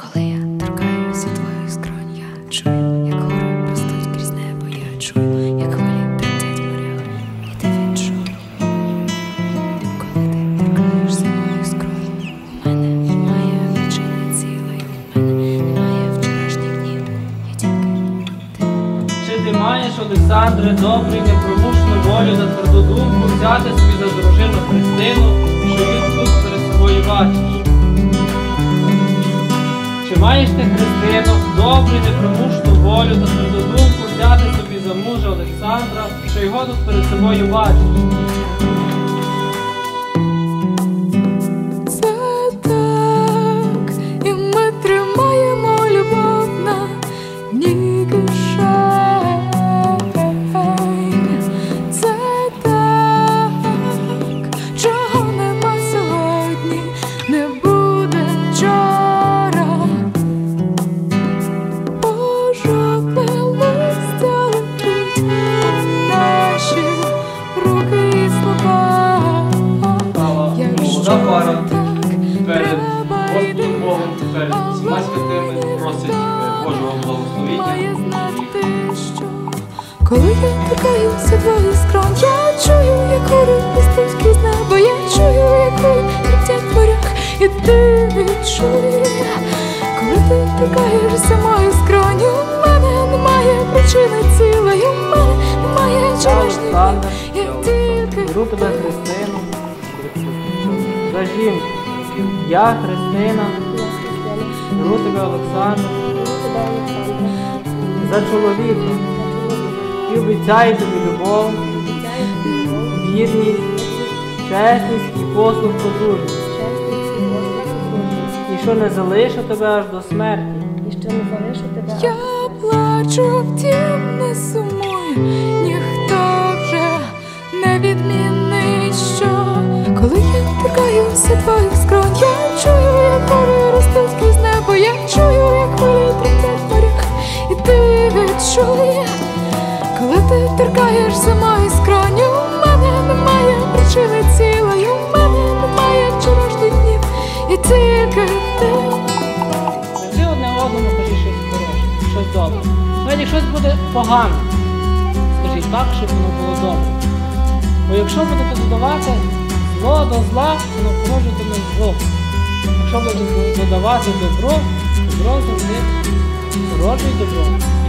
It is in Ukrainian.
Коли я торкаюся твоїх скронь, я чую, як гори ростуть крізь небо, я чую, як хвилі тремтять в морях, і ти відчуй. Коли ти торкаєшся моїх скронь, у мене немає причини цілої, у мене немає вчорашніх днів, є тільки ти. Чи ти маєш, Олександре, добрий непромушну волю за тверду думку взяти собі за дружину Христину, що він тут перед собою бачиш? Маєш ти, Христино, добру і непромушну волю та тверду думку взяти собі за мужа Олександра, що його тут перед собою бачиш? Молода пара перед Господом Богом, перед всіма святими просить е, Божого має благословення. знати, що коли я торкаюся твоїх скронь, я чую, як гори ростуть крізь небо, я чую, як тремтять в морях, і ти відчуй, коли ти торкаєшся моїх скронь, у мене немає причини цілої, у мене немає я я тільки Беру тебе Христину за жінку. Я Христина, беру тебе Олександр за чоловіка. І обіцяю тобі любов, вірність, чесність і послуг подружжя. І що не залишу тебе аж до смерті. І що не залишу тебе Я плачу, втім не торкаюся твоїх скронь, я чую, як гори ростуть крізь небо, я чую, як хвилі тремтять в морях, і ти відчує, коли ти торкаєшся моїх скронь, у мене немає причини цілої, у мене немає вчорашніх днів, і тільки ти. Скажи одне одному, кажи щось хороше, щось добре. Навіть якщо буде погано, скажи так, щоб воно було добре. Бо якщо будете додавати зло до зла, воно порожитиме зло. Якщо буде додавати добро, добро завжди породжує добро.